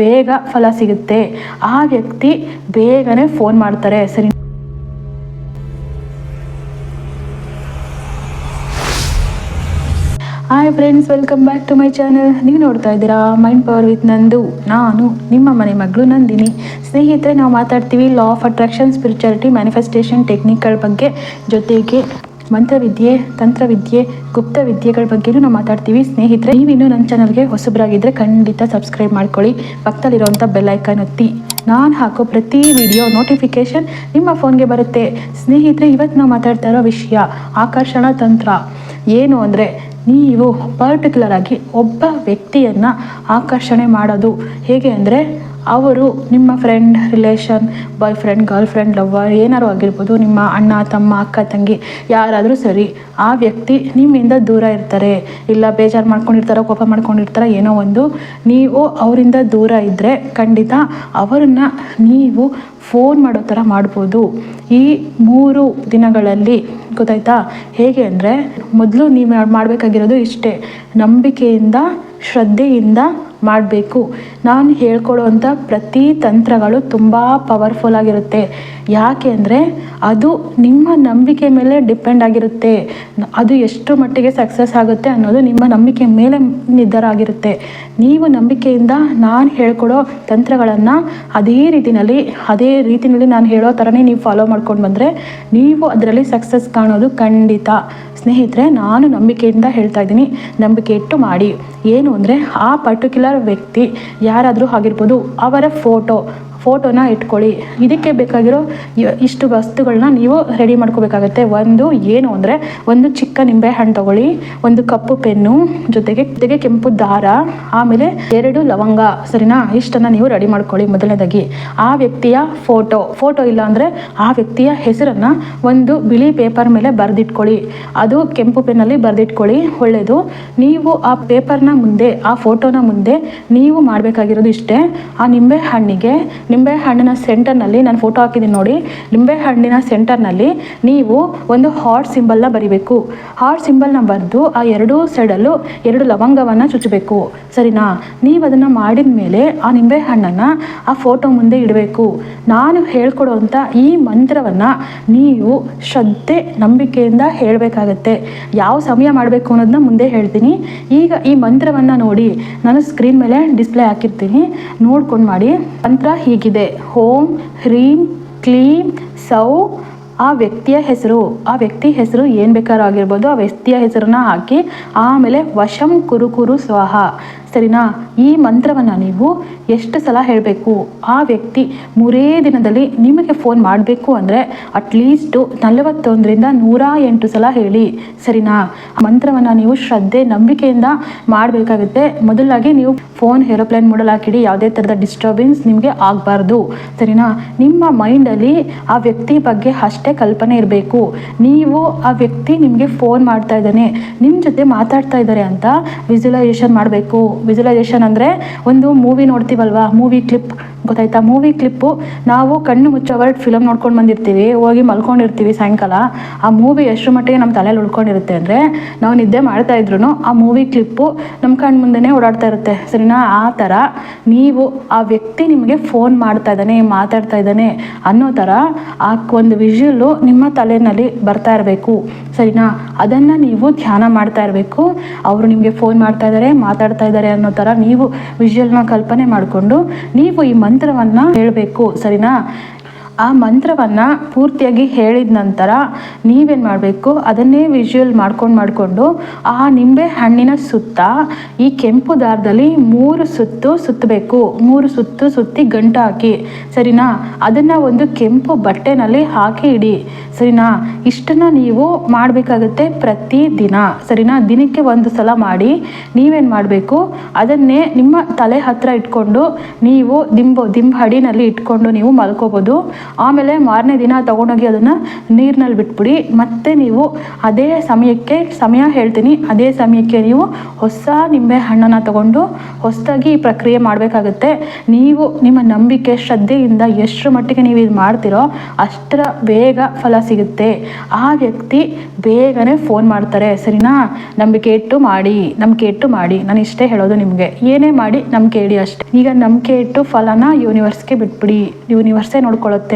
ಬೇಗ ಫಲ ಸಿಗುತ್ತೆ. ಆ ವ್ಯಕ್ತಿ ಬೇಗನೆ ಫೋನ್ ಮಾಡ್ತಾರೆ. ಸರಿ. Hi friends welcome back to my channel ನೀವು ನೋಡ್ತಾ ಇದ್ದೀರಾ ಮೈಂಡ್ ಪವರ್ ವಿತ್ ನಂದು. ನಾನು ನಿಮ್ಮ ಮನೆ ಮಗಳು ನಂದಿನಿ. ಸ್ನೇಹಿತರೆ, ನಾವು ಮಾತಾಡ್ತೀವಿ law of attraction spirituality manifestation ಟೆಕ್ನಿಕ್ಗಳ ಬಗ್ಗೆ. ಜೊತೆಗೆ ಮಂತ್ರವಿದ್ಯೆ, ತಂತ್ರವಿದ್ಯೆ ಗುಪ್ತ ವಿದ್ಯೆಗಳ ಬಗ್ಗೆನೂ ನಾವು ಮಾತಾಡ್ತೀವಿ. ಸ್ನೇಹಿತರೆ ನೀವಿನ್ನೂ ನನ್ನ ಚಾನಲ್ಗೆ ಹೊಸಬರಾಗಿದ್ದರೆ ಖಂಡಿತ ಸಬ್ಸ್ಕ್ರೈಬ್ ಮಾಡ್ಕೊಳ್ಳಿ. ಪಕ್ಕದಲ್ಲಿರುವಂಥ ಬೆಲ್ ಐಕಾನ್ ಒತ್ತಿ. ನಾನು ಹಾಕೋ ಪ್ರತಿ ವಿಡಿಯೋ ನೋಟಿಫಿಕೇಶನ್ ನಿಮ್ಮ ಫೋನ್ಗೆ ಬರುತ್ತೆ. ಸ್ನೇಹಿತರೆ, ಇವತ್ತು ನಾವು ಮಾತಾಡ್ತಾ ಇರೋ ವಿಷಯ ಆಕರ್ಷಣಾ ತಂತ್ರ. ಏನು ಅಂದರೆ, ನೀವು ಪರ್ಟಿಕ್ಯುಲರ್ ಆಗಿ ಒಬ್ಬ ವ್ಯಕ್ತಿಯನ್ನು ಆಕರ್ಷಣೆ ಮಾಡೋದು. ಹೇಗೆ ಅಂದರೆ ಅವರು ನಿಮ್ಮ friend relation boy friend girl friend lover ಏನಾರು ಆಗಿರ್ಬೋದು, ನಿಮ್ಮ ಅಣ್ಣ, ತಮ್ಮ, ಅಕ್ಕ, ತಂಗಿ ಯಾರಾದರೂ ಸರಿ ಆ ವ್ಯಕ್ತಿ ನಿಮ್ಮಿಂದ ದೂರ ಇರ್ತಾರೆ. ಇಲ್ಲ ಬೇಜಾರು ಮಾಡ್ಕೊಂಡಿರ್ತಾರೋ, ಕೋಪ ಮಾಡ್ಕೊಂಡಿರ್ತಾರೋ, ಏನೋ ಒಂದು ನೀವು ಅವರಿಂದ ದೂರ ಇದ್ದರೆ ಖಂಡಿತ ಅವರನ್ನು ನೀವು ಫೋನ್ ಮಾಡೋ ಥರ ಮಾಡ್ಬೋದು. ಈ ಮೂರು ದಿನಗಳಲ್ಲಿ ಗೊತ್ತಾಯ್ತಾ? ಹೇಗೆ ಅಂದರೆ ಮೊದಲು ನೀವು ಮಾಡಬೇಕಾಗಿರೋದು ಇಷ್ಟೇ. ನಂಬಿಕೆಯಿಂದ ಶ್ರದ್ಧೆಯಿಂದ ಮಾಡಬೇಕು. ನಾನು ಹೇಳ್ಕೊಡೋವಂಥ ಪ್ರತಿ ತಂತ್ರಗಳು ತುಂಬ ಪವರ್ಫುಲ್ ಆಗಿರುತ್ತೆ. ಯಾಕೆ ಅಂದರೆ ಅದು ನಿಮ್ಮ ನಂಬಿಕೆ ಮೇಲೆ ಡಿಪೆಂಡ್ ಆಗಿರುತ್ತೆ. ಅದು ಎಷ್ಟು ಮಟ್ಟಿಗೆ ಸಕ್ಸಸ್ ಆಗುತ್ತೆ ಅನ್ನೋದು ನಿಮ್ಮ ನಂಬಿಕೆ ಮೇಲೆ ನಿರ್ಧಾರ ಆಗಿರುತ್ತೆ ನೀವು ನಂಬಿಕೆಯಿಂದ ನಾನು ಹೇಳ್ಕೊಡೋ ತಂತ್ರಗಳನ್ನು ಅದೇ ರೀತಿಯಲ್ಲಿ ಅದೇ ರೀತಿಯಲ್ಲಿ ನಾನು ಹೇಳೋ ಥರನೇ ನೀವು ಫಾಲೋ ಮಾಡ್ಕೊಂಡು ಬಂದರೆ ನೀವು ಅದರಲ್ಲಿ ಸಕ್ಸಸ್ ಕಾಣೋದು ಖಂಡಿತ. ಸ್ನೇಹಿತರೆ, ನಾನು ನಂಬಿಕೆಯಿಂದ ಹೇಳ್ತಾ ಇದ್ದೀನಿ, ನಂಬಿಕೆ ಇಟ್ಟು ಮಾಡಿ. ಏನು ಅಂದರೆ, ಆ ಪರ್ಟಿಕ್ಯುಲರ್ ವ್ಯಕ್ತಿ ಯಾರಾದರೂ ಆಗಿರ್ಬೋದು, ಅವರ ಫೋಟೋ ಫೋಟೋನ ಇಟ್ಕೊಳ್ಳಿ. ಇದಕ್ಕೆ ಬೇಕಾಗಿರೋ ಇಷ್ಟು ವಸ್ತುಗಳನ್ನ ನೀವು ರೆಡಿ ಮಾಡ್ಕೋಬೇಕಾಗತ್ತೆ. ಒಂದು ಏನು ಅಂದರೆ ಒಂದು ಚಿಕ್ಕ ನಿಂಬೆ ಹಣ್ಣು ತಗೊಳ್ಳಿ, ಒಂದು ಕಪ್ಪು ಪೆನ್ನು, ಜೊತೆಗೆ ಜೊತೆಗೆ ಕೆಂಪು ದಾರ, ಆಮೇಲೆ ಎರಡು ಲವಂಗ. ಸರಿನಾ? ಇಷ್ಟನ್ನು ನೀವು ರೆಡಿ ಮಾಡ್ಕೊಳ್ಳಿ ಮೊದಲನೇದಾಗಿ. ಆ ವ್ಯಕ್ತಿಯ ಫೋಟೋ. ಫೋಟೋ ಇಲ್ಲ ಅಂದರೆ ಆ ವ್ಯಕ್ತಿಯ ಹೆಸರನ್ನು ಒಂದು ಬಿಳಿ ಪೇಪರ್ ಮೇಲೆ ಬರೆದಿಟ್ಕೊಳ್ಳಿ. ಅದು ಕೆಂಪು ಪೆನ್ನಲ್ಲಿ ಬರೆದಿಟ್ಕೊಳ್ಳಿ. ಒಳ್ಳೆಯದು ನೀವು ಆ ಪೇಪರ್ನ ಮುಂದೆ, ಆ ಫೋಟೋನ ಮುಂದೆ ನೀವು ಮಾಡಬೇಕಾಗಿರೋದು ಇಷ್ಟೇ. ಆ ನಿಂಬೆ ಹಣ್ಣಿಗೆ ನಿಂಬೆ ಹಣ್ಣಿನ ಸೆಂಟರ್ನಲ್ಲಿ ನಾನು ಫೋಟೋ ಹಾಕಿದ್ದೀನಿ ನೋಡಿ. ನಿಂಬೆ ಹಣ್ಣಿನ ಸೆಂಟರ್ನಲ್ಲಿ ನೀವು ಒಂದು ಹಾರ್ಟ್ ಸಿಂಬಲ್ನ ಬರಿಬೇಕು. ಹಾರ್ಟ್ ಸಿಂಬಲ್ನ ಬರೆದು ಆ ಎರಡೂ ಸೈಡಲ್ಲೂ ಎರಡು ಲವಂಗವನ್ನು ಚುಚ್ಚಬೇಕು. ಸರಿನಾ? ನೀವು ಅದನ್ನು ಮಾಡಿದ ಮೇಲೆ ಆ ನಿಂಬೆ ಹಣ್ಣನ್ನು ಆ ಫೋಟೋ ಮುಂದೆ ಇಡಬೇಕು. ನಾನು ಹೇಳ್ಕೊಡುವಂಥ ಈ ಮಂತ್ರವನ್ನು ನೀವು ಶ್ರದ್ಧೆ, ನಂಬಿಕೆಯಿಂದ ಹೇಳಬೇಕಾಗತ್ತೆ. ಯಾವ ಸಮಯ ಮಾಡಬೇಕು ಅನ್ನೋದನ್ನ ಮುಂದೆ ಹೇಳ್ತೀನಿ. ಈಗ ಈ ಮಂತ್ರವನ್ನು ನೋಡಿ. ನಾನು ಸ್ಕ್ರೀನ್ ಮೇಲೆ ಡಿಸ್ಪ್ಲೇ ಹಾಕಿರ್ತೀನಿ. ನೋಡ್ಕೊಂಡು ಮಾಡಿ. ಮಂತ್ರ ಹೀಗಿದೆ. ಹೋಮ್ ಹ್ರೀಂ ಕ್ಲೀಂ ಸೌ, ಆ ವ್ಯಕ್ತಿಯ ಹೆಸರು. ಆ ವ್ಯಕ್ತಿ ಹೆಸರು ಏನು ಬೇಕಾದ್ರೂ ಆಗಿರ್ಬೋದು, ಆ ವ್ಯಕ್ತಿಯ ಹೆಸರನ್ನ ಹಾಕಿ, ಆಮೇಲೆ ವಶಂ ಕುರುಕುರು ಕುರು ಸ್ವಾಹ. ಸರಿನಾ ಈ ಮಂತ್ರವನ್ನು ನೀವು ಎಷ್ಟು ಸಲ ಹೇಳಬೇಕು? ಆ ವ್ಯಕ್ತಿ ಮೂರೇ ದಿನದಲ್ಲಿ ನಿಮಗೆ ಫೋನ್ ಮಾಡಬೇಕು ಅಂದರೆ ಅಟ್ಲೀಸ್ಟು ನಲವತ್ತೊಂದರಿಂದ ನೂರ ಎಂಟು ಸಲ ಹೇಳಿ. ಸರಿನಾ? ಮಂತ್ರವನ್ನು ನೀವು ಶ್ರದ್ಧೆ, ನಂಬಿಕೆಯಿಂದ ಮಾಡಬೇಕಾಗುತ್ತೆ. ಮೊದಲಾಗಿ ನೀವು ಫೋನ್ ಏರೋಪ್ಲೇನ್ ಮೋಡಲ್ ಹಾಕಿಡಿ, ಯಾವುದೇ ಥರದ ಡಿಸ್ಟರ್ಬೆನ್ಸ್ ನಿಮಗೆ ಆಗಬಾರ್ದು. ಸರಿನಾ? ನಿಮ್ಮ ಮೈಂಡಲ್ಲಿ ಆ ವ್ಯಕ್ತಿ ಬಗ್ಗೆ ಅಷ್ಟೇ ಕಲ್ಪನೆ ಇರಬೇಕು. ನೀವು ಆ ವ್ಯಕ್ತಿ ನಿಮಗೆ ಫೋನ್ ಮಾಡ್ತಾ ಇದ್ದಾನೆ ನಿಮ್ಮ ಜೊತೆ ಮಾತಾಡ್ತಾ ಇದ್ದಾರೆ ಅಂತ ವಿಜುಲೈಸೇಷನ್ ಮಾಡಬೇಕು. ವಿಜುವಲೈಸೇಷನ್ ಅಂದರೆ ಒಂದು ಮೂವಿ ನೋಡ್ತೀವಲ್ವಾ? ಮೂವಿ ಕ್ಲಿಪ್ ಗೊತ್ತಾಯ್ತಾ? ಮೂವಿ ಕ್ಲಿಪ್ಪು ನಾವು ಕಣ್ಣು ಮುಚ್ಚವರ್ಡ್ ಫಿಲಮ್ ನೋಡ್ಕೊಂಡು ಬಂದಿರ್ತೀವಿ, ಹೋಗಿ ಮಲ್ಕೊಂಡಿರ್ತೀವಿ ಸಾಯಂಕಾಲ. ಆ ಮೂವಿ ಎಷ್ಟು ಮಟ್ಟಿಗೆ ನಮ್ಮ ತಲೆಯಲ್ಲಿ ಉಳ್ಕೊಂಡಿರುತ್ತೆ ಅಂದರೆ ನಾವು ನಿದ್ದೆ ಮಾಡ್ತಾ ಇದ್ರು ಆ ಮೂವಿ ಕ್ಲಿಪ್ಪು ನಮ್ಮ ಕಣ್ಣು ಮುಂದೆನೇ ಓಡಾಡ್ತಾ ಇರುತ್ತೆ. ಸರಿನಾ? ಆ ಥರ ನೀವು ಆ ವ್ಯಕ್ತಿ ನಿಮಗೆ ಫೋನ್ ಮಾಡ್ತಾ ಇದ್ದಾನೆ, ಮಾತಾಡ್ತಾ ಇದ್ದಾನೆ ಅನ್ನೋ ಥರ ಆ ಒಂದು ವಿಷುವಲ್ಲು ನಿಮ್ಮ ತಲೆಯಲ್ಲಿ ಬರ್ತಾ ಇರಬೇಕು. ಸರಿನಾ? ಅದನ್ನು ನೀವು ಧ್ಯಾನ ಮಾಡ್ತಾ ಇರಬೇಕು. ಅವರು ನಿಮಗೆ ಫೋನ್ ಮಾಡ್ತಾ ಇದ್ದಾರೆ ಮಾತಾಡ್ತಾ ಇದ್ದಾರೆ ಅನ್ನೋ ಥರ ನೀವು ವಿಷುವಲ್ನ ಕಲ್ಪನೆ ಮಾಡಿಕೊಂಡು ನೀವು ಈ ಮಂತ್ರವನ್ನು ಹೇಳಬೇಕು ಸರಿನಾ? ಆ ಮಂತ್ರವನ್ನು ಪೂರ್ತಿಯಾಗಿ ಹೇಳಿದ ನಂತರ ನೀವೇನು ಮಾಡಬೇಕು? ಅದನ್ನೇ ವಿಜುವಲ್ ಮಾಡ್ಕೊಂಡು ಮಾಡಿಕೊಂಡು ಆ ನಿಂಬೆ ಹಣ್ಣಿನ ಸುತ್ತ ಈ ಕೆಂಪು ದಾರದಲ್ಲಿ ಮೂರು ಸುತ್ತು ಸುತ್ತಬೇಕು. ಮೂರು ಸುತ್ತು ಸುತ್ತಿ ಗಂಟು ಹಾಕಿ. ಸರಿನಾ? ಅದನ್ನು ಒಂದು ಕೆಂಪು ಬಟ್ಟೆನಲ್ಲಿ ಹಾಕಿ ಇಡಿ. ಸರಿನಾ? ಇಷ್ಟನ್ನು ನೀವು ಮಾಡಬೇಕಾಗುತ್ತೆ ಪ್ರತಿ ದಿನ ಸರಿನಾ? ದಿನಕ್ಕೆ ಒಂದು ಸಲ ಮಾಡಿ ನೀವೇನು ಮಾಡಬೇಕು? ಅದನ್ನೇ ನಿಮ್ಮ ತಲೆ ಹತ್ತಿರ ಇಟ್ಕೊಂಡು ನೀವು ದಿಂಬು ದಿಂಬು ಹಡಿನಲ್ಲಿ ಇಟ್ಕೊಂಡು ನೀವು ಮಲ್ಕೋಬೋದು. ಆಮೇಲೆ ಮಾರನೇ ದಿನ ತೊಗೊಂಡೋಗಿ ಅದನ್ನು ನೀರಿನಲ್ಲಿ ಬಿಟ್ಬಿಡಿ. ಮತ್ತೆ ನೀವು ಅದೇ ಸಮಯಕ್ಕೆ, ಸಮಯ ಹೇಳ್ತೀನಿ, ಅದೇ ಸಮಯಕ್ಕೆ ನೀವು ಹೊಸ ನಿಂಬೆ ಹಣ್ಣನ್ನು ತಗೊಂಡು ಹೊಸದಾಗಿ ಈ ಪ್ರಕ್ರಿಯೆ ಮಾಡಬೇಕಾಗುತ್ತೆ. ನೀವು ನಿಮ್ಮ ನಂಬಿಕೆ, ಶ್ರದ್ಧೆಯಿಂದ ಎಷ್ಟರ ಮಟ್ಟಿಗೆ ನೀವು ಇದು ಮಾಡ್ತೀರೋ ಅಷ್ಟರ ಬೇಗ ಫಲ ಸಿಗುತ್ತೆ. ಆ ವ್ಯಕ್ತಿ ಬೇಗನೆ ಫೋನ್ ಮಾಡ್ತಾರೆ, ಸರಿನಾ, ನಂಬಿಕೆ ಇಟ್ಟು ಮಾಡಿ, ನಂಬಿಕೆ ಇಟ್ಟು ಮಾಡಿ, ನಾನು ಇಷ್ಟೇ ಹೇಳೋದು ನಿಮಗೆ. ಏನೇ ಮಾಡಿ ನಂಬಿಕೆ ಇಡಿ ಅಷ್ಟೇ. ಈಗ ನಂಬಿಕೆ ಇಟ್ಟು ಫಲನ ಯೂನಿವರ್ಸ್ಗೆ ಬಿಟ್ಬಿಡಿ. ಯೂನಿವರ್ಸೇ ನೋಡ್ಕೊಳ್ಳುತ್ತೆ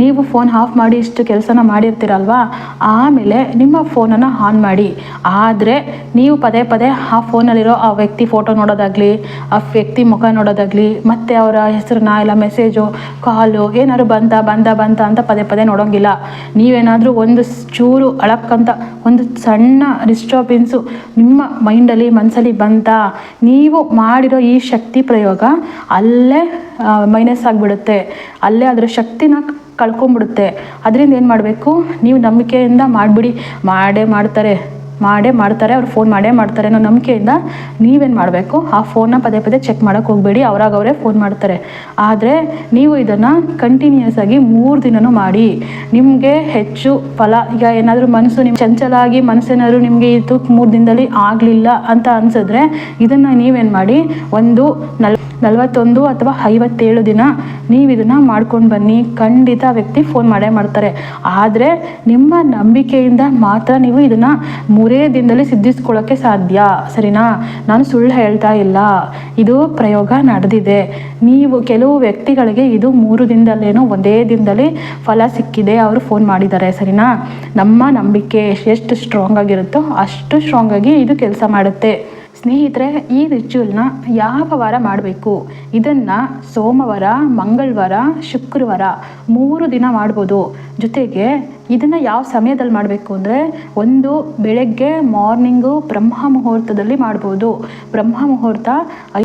ನೀವು ಫೋನ್ ಆಫ್ ಮಾಡಿ ಇಷ್ಟು ಕೆಲಸನ ಮಾಡಿರ್ತೀರಲ್ವಾ? ಆಮೇಲೆ ನಿಮ್ಮ ಫೋನನ್ನು ಆನ್ ಮಾಡಿ. ಆದರೆ ನೀವು ಪದೇ ಪದೇ ಆ ಫೋನಲ್ಲಿರೋ ಆ ವ್ಯಕ್ತಿ ಫೋಟೋ ನೋಡೋದಾಗಲಿ, ಆ ವ್ಯಕ್ತಿ ಮುಖ ನೋಡೋದಾಗಲಿ, ಮತ್ತು ಅವರ ಹೆಸರನ್ನ ಇಲ್ಲ ಮೆಸೇಜು ಕಾಲು ಏನಾದ್ರು ಬಂತ ಬಂತ ಬಂತ ಅಂತ ಪದೇ ಪದೇ ನೋಡೋಂಗಿಲ್ಲ. ನೀವೇನಾದರೂ ಒಂದು ಚೂರು ಅಳಕ್ಕಂತ, ಒಂದು ಸಣ್ಣ ಡಿಸ್ಟರ್ಬೆನ್ಸು ನಿಮ್ಮ ಮೈಂಡಲ್ಲಿ ಮನಸ್ಸಲ್ಲಿ ಬಂತ, ನೀವು ಮಾಡಿರೋ ಈ ಶಕ್ತಿ ಪ್ರಯೋಗ ಅಲ್ಲೇ ಮೈನಸ್ ಆಗಿಬಿಡುತ್ತೆ. ಅಲ್ಲೇ ಅದರ ಶಕ್ತಿನ ಕಳ್ಕೊಂಬಿಡುತ್ತೆ. ಅದರಿಂದ ಏನು ಮಾಡಬೇಕು? ನೀವು ನಂಬಿಕೆಯಿಂದ ಮಾಡಿಬಿಡಿ. ಮಾಡೇ ಮಾಡ್ತಾರೆ. ಮಾಡೇ ಮಾಡ್ತಾರೆ, ಅವ್ರು ಫೋನ್ ಮಾಡೇ ಮಾಡ್ತಾರೆ ಅನ್ನೋ ನಂಬಿಕೆಯಿಂದ ನೀವೇನು ಮಾಡಬೇಕು? ಆ ಫೋನ್ನ ಪದೇ ಪದೇ ಚೆಕ್ ಮಾಡೋಕ್ಕೆ ಹೋಗಬೇಡಿ, ಅವ್ರಾಗ ಅವರೇ ಫೋನ್ ಮಾಡ್ತಾರೆ. ಆದರೆ ನೀವು ಇದನ್ನು ಕಂಟಿನ್ಯೂಸ್ ಆಗಿ ಮೂರು ದಿನವೂ ಮಾಡಿ. ನಿಮಗೆ ಹೆಚ್ಚು ಫಲ, ಈಗ ಏನಾದರೂ ಮನಸ್ಸು ನಿಮ್ಮ ಚಂಚಲ ಆಗಿ ಮನಸ್ಸೇನಾದ್ರು ನಿಮಗೆ ಇದು ಮೂರು ದಿನದಲ್ಲಿ ಆಗಲಿಲ್ಲ ಅಂತ ಅನ್ಸಿದ್ರೆ ಇದನ್ನು ನೀವೇನು ಮಾಡಿ, ಒಂದು ನಲ್, ನಲವತ್ತೊಂದು ಅಥವಾ ಐವತ್ತೇಳು ದಿನ ನೀವು ಇದನ್ನು ಮಾಡ್ಕೊಂಡು ಬನ್ನಿ. ಖಂಡಿತ ವ್ಯಕ್ತಿ ಫೋನ್ ಮಾಡೇ ಮಾಡ್ತಾರೆ. ಆದರೆ ನಿಮ್ಮ ನಂಬಿಕೆಯಿಂದ ಮಾತ್ರ ನೀವು ಇದನ್ನು ಮೂರೇ ದಿನದಲ್ಲಿ ಸಿದ್ಧಿಸ್ಕೊಳ್ಳೋಕ್ಕೆ ಸಾಧ್ಯ. ಸರಿನಾ? ನಾನು ಸುಳ್ಳು ಹೇಳ್ತಾ ಇಲ್ಲ. ಇದು ಪ್ರಯೋಗ ನಡೆದಿದೆ. ನೀವು ಕೆಲವು ವ್ಯಕ್ತಿಗಳಿಗೆ ಇದು ಮೂರು ದಿನದಲ್ಲೇನೋ ಒಂದೇ ದಿನದಲ್ಲಿ ಫಲ ಸಿಕ್ಕಿದೆ. ಅವರು ಫೋನ್ ಮಾಡಿದ್ದಾರೆ. ಸರಿನಾ? ನಮ್ಮ ನಂಬಿಕೆ ಎಷ್ಟು ಸ್ಟ್ರಾಂಗ್ ಆಗಿರುತ್ತೋ ಅಷ್ಟು ಸ್ಟ್ರಾಂಗ್ ಆಗಿ ಇದು ಕೆಲಸ ಮಾಡುತ್ತೆ. ಸ್ನೇಹಿತರೆ, ಈ ರಿಚುವಲ್ನ ಯಾವ ವಾರ ಮಾಡಬೇಕು? ಇದನ್ನು ಸೋಮವಾರ, ಮಂಗಳವಾರ, ಶುಕ್ರವಾರ ಮೂರು ದಿನ ಮಾಡ್ಬೋದು. ಜೊತೆಗೆ ಇದನ್ನು ಯಾವ ಸಮಯದಲ್ಲಿ ಮಾಡಬೇಕು ಅಂದರೆ ಒಂದು ಬೆಳಗ್ಗೆ ಮಾರ್ನಿಂಗು ಬ್ರಹ್ಮ ಮುಹೂರ್ತದಲ್ಲಿ ಮಾಡ್ಬೋದು. ಬ್ರಹ್ಮ ಮುಹೂರ್ತ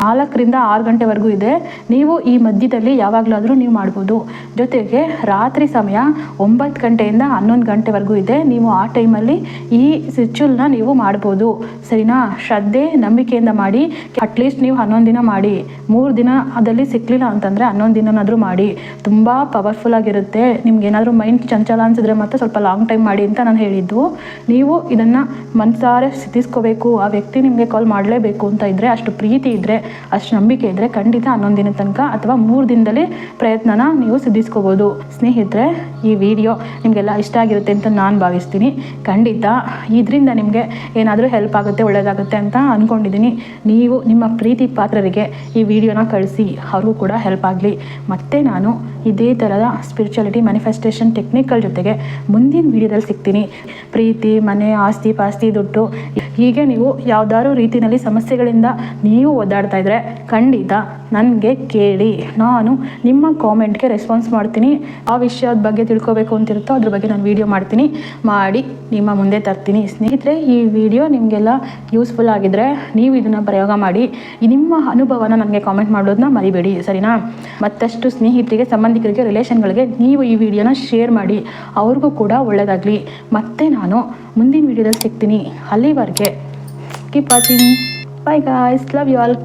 ನಾಲ್ಕರಿಂದ ಆರು ಗಂಟೆವರೆಗೂ ಇದೆ. ನೀವು ಈ ಮಧ್ಯದಲ್ಲಿ ಯಾವಾಗಲಾದರೂ ನೀವು ಮಾಡ್ಬೋದು. ಜೊತೆಗೆ ರಾತ್ರಿ ಸಮಯ ಒಂಬತ್ತು ಗಂಟೆಯಿಂದ ಹನ್ನೊಂದು ಗಂಟೆವರೆಗೂ ಇದೆ. ನೀವು ಆ ಟೈಮಲ್ಲಿ ಈ ಸಿಚುಲ್ನ ನೀವು ಮಾಡ್ಬೋದು. ಸರಿನಾ? ಶ್ರದ್ಧೆ, ನಂಬಿಕೆಯಿಂದ ಮಾಡಿ. ಅಟ್ಲೀಸ್ಟ್ ನೀವು ಹನ್ನೊಂದು ದಿನ ಮಾಡಿ. ಮೂರು ದಿನ ಅದಲ್ಲಿ ಸಿಕ್ಕಲಿಲ್ಲ ಅಂತಂದರೆ ಹನ್ನೊಂದು ದಿನನಾದರೂ ಮಾಡಿ. ತುಂಬ ಪವರ್ಫುಲ್ ಆಗಿರುತ್ತೆ. ನಿಮ್ಗೆ ಏನಾದರೂ ಮೈಂಡ್ ಚಂಚಲ ಅನ್ಸಿದ್ರೆ ಮತ್ತೆ ಸ್ವಲ್ಪ ಲಾಂಗ್ ಟೈಮ್ ಮಾಡಿ ಅಂತ ನಾನು ಹೇಳಿದ್ದು. ನೀವು ಇದನ್ನು ಮನಸಾರೆ ಸಿದ್ಧಿಸ್ಕೋಬೇಕು, ಆ ವ್ಯಕ್ತಿ ನಿಮಗೆ ಕಾಲ್ ಮಾಡಲೇಬೇಕು ಅಂತ ಇದ್ದರೆ ಅಷ್ಟು ಪ್ರೀತಿ ಇದ್ದರೆ ಅಷ್ಟು ನಂಬಿಕೆ ಇದ್ದರೆ ಖಂಡಿತ ಹನ್ನೊಂದು ದಿನ ತನಕ ಅಥವಾ ಮೂರು ದಿನದಲ್ಲಿ ಪ್ರಯತ್ನನ ನೀವು ಸಿದ್ಧಿಸ್ಕೋಬೋದು. ಸ್ನೇಹಿತರೆ, ಈ ವಿಡಿಯೋ ನಿಮಗೆಲ್ಲ ಇಷ್ಟ ಆಗಿರುತ್ತೆ ಅಂತ ನಾನು ಭಾವಿಸ್ತೀನಿ. ಖಂಡಿತ ಇದರಿಂದ ನಿಮಗೆ ಏನಾದರೂ ಹೆಲ್ಪ್ ಆಗುತ್ತೆ ಒಳ್ಳೆಯದಾಗುತ್ತೆ ಅಂತ ಅಂದ್ಕೊಂಡಿದ್ದೀನಿ ನೀವು ನಿಮ್ಮ ಪ್ರೀತಿ ಪಾತ್ರರಿಗೆ ಈ ವಿಡಿಯೋನ ಕಳಿಸಿ, ಅವ್ರಿಗೂ ಕೂಡ ಹೆಲ್ಪ್ ಆಗಲಿ. ಮತ್ತೆ ನಾನು ಇದೇ ಥರದ ಸ್ಪಿರಿಚುಯಾಲಿಟಿ ಮ್ಯಾನಿಫೆಸ್ಟೇಷನ್ ಟೆಕ್ನಿಕ್ಗಳ ಜೊತೆಗೆ ಮುಂದಿನ ವಿಡಿಯೋದಲ್ಲಿ ಸಿಗ್ತೀನಿ. ಪ್ರೀತಿ, ಮನೆ, ಆಸ್ತಿ, ಪಾಸ್ತಿ, ದುಡ್ಡು, ಹೀಗೆ ನೀವು ಯಾವ್ದಾದ್ರು ರೀತಿಯಲ್ಲಿ ಸಮಸ್ಯೆಗಳಿಂದ ನೀವು ಒದ್ದಾಡ್ತಾ ಇದ್ದರೆ ಖಂಡಿತ ನನಗೆ ಕೇಳಿ. ನಾನು ನಿಮ್ಮ ಕಾಮೆಂಟ್ಗೆ ರೆಸ್ಪಾನ್ಸ್ ಮಾಡ್ತೀನಿ. ಆ ವಿಷಯದ ಬಗ್ಗೆ ತಿಳ್ಕೊಬೇಕು ಅಂತಿರುತ್ತೋ ಅದ್ರ ಬಗ್ಗೆ ನಾನು ವಿಡಿಯೋ ಮಾಡ್ತೀನಿ. ಮಾಡಿ ನಿಮ್ಮ ಮುಂದೆ ತರ್ತೀನಿ. ಸ್ನೇಹಿತರೆ, ಈ ವಿಡಿಯೋ ನಿಮಗೆಲ್ಲ ಯೂಸ್ಫುಲ್ ಆಗಿದ್ರೆ ನೀವು ಇದನ್ನು ಪ್ರಯೋಗ ಮಾಡಿ. ನಿಮ್ಮ ಅನುಭವನ ನನಗೆ ಕಾಮೆಂಟ್ ಮಾಡೋದನ್ನ ಮರಿಬೇಡಿ, ಸರಿನಾ? ಮತ್ತಷ್ಟು ಸ್ನೇಹಿತರಿಗೆ, ಸಂಬಂಧಿಕರಿಗೆ ರಿಲೇಷನ್ಗಳಿಗೆ ನೀವು ಈ ವಿಡಿಯೋನ ಶೇರ್ ಅವ್ರಿಗೂ ಕೂಡ ಒಳ್ಳೆಯದಾಗಲಿ ಮತ್ತೆ ನಾನು ಮುಂದಿನ ವಿಡಿಯೋದಲ್ಲಿ ಸಿಗ್ತೀನಿ. ಅಲ್ಲಿವರೆಗೆ keep watching bye guys love you all